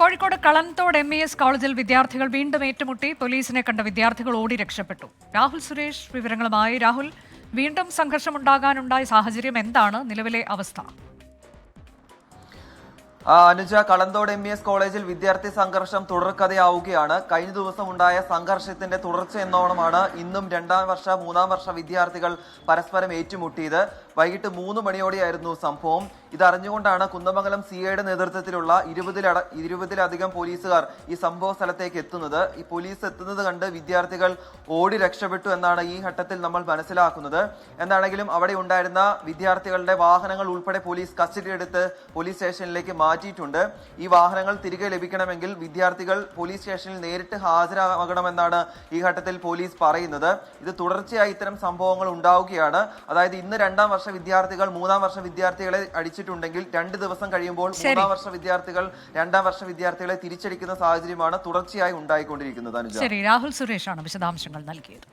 Kozhikode Kalanthode M E S കോളേജിൽ വിദ്യാർത്ഥികൾ വീണ്ടും ഏറ്റുമുട്ടി. പോലീസിനെ കണ്ട വിദ്യാർത്ഥികൾ ഓടി രക്ഷപ്പെട്ടു. രാഹുൽ സുരേഷ് വിവരങ്ങളുമായി. രാഹുൽ വീണ്ടും സംഘർഷമുണ്ടാകാനുണ്ടായ സാഹചര്യം എന്താണ്? നിലവിലെ അവസ്ഥ. Anuja Kalanthode M E S കോളേജിൽ വിദ്യാർത്ഥി സംഘർഷം തുടർക്കഥയാവുകയാണ്. കഴിഞ്ഞ ദിവസം ഉണ്ടായ സംഘർഷത്തിന്റെ തുടർച്ച എന്നോണമാണ് ഇന്നും രണ്ടാം വർഷ മൂന്നാം വർഷ വിദ്യാർത്ഥികൾ പരസ്പരം ഏറ്റുമുട്ടിയത്. വൈകിട്ട് മൂന്ന് മണിയോടെയായിരുന്നു സംഭവം. ഇതറിഞ്ഞുകൊണ്ടാണ് കുന്ദമംഗലം സി ഐയുടെ നേതൃത്വത്തിലുള്ള ഇരുപതിലട ഇരുപതിലധികം പോലീസുകാർ ഈ സംഭവ സ്ഥലത്തേക്ക് എത്തുന്നത്. ഈ പോലീസ് എത്തുന്നത് കണ്ട് വിദ്യാർത്ഥികൾ ഓടി രക്ഷപ്പെട്ടു എന്നാണ് ഈ ഘട്ടത്തിൽ നമ്മൾ മനസ്സിലാക്കുന്നത്. എന്താണെങ്കിലും അവിടെ ഉണ്ടായിരുന്ന വിദ്യാർത്ഥികളുടെ വാഹനങ്ങൾ ഉൾപ്പെടെ പോലീസ് കസ്റ്റഡിയെടുത്ത് പോലീസ് സ്റ്റേഷനിലേക്ക് മാറ്റിയിട്ടുണ്ട്. ഈ വാഹനങ്ങൾ തിരികെ ലഭിക്കണമെങ്കിൽ വിദ്യാർത്ഥികൾ പോലീസ് സ്റ്റേഷനിൽ നേരിട്ട് ഹാജരാകണമെന്നാണ് ഈ ഘട്ടത്തിൽ പോലീസ് പറയുന്നത്. ഇത് തുടർച്ചയായി ഇത്തരം സംഭവങ്ങൾ ഉണ്ടാവുകയാണ്. അതായത് ഇന്ന് രണ്ടാം വർഷ വിദ്യാർത്ഥികൾ മൂന്നാം വർഷ വിദ്യാർത്ഥികളെ അടിച്ചിട്ടുണ്ടെങ്കിൽ രണ്ട് ദിവസം കഴിയുമ്പോൾ മൂന്നാം വർഷ വിദ്യാർത്ഥികൾ രണ്ടാം വർഷ വിദ്യാർത്ഥികളെ തിരിച്ചടിക്കുന്ന സാഹചര്യമാണ് തുടർച്ചയായി ഉണ്ടായിക്കൊണ്ടിരിക്കുന്നത് അനുജ. ശരി രാഹുൽ സുരേഷാണ് വിശദാംശങ്ങൾ നൽകിയത്.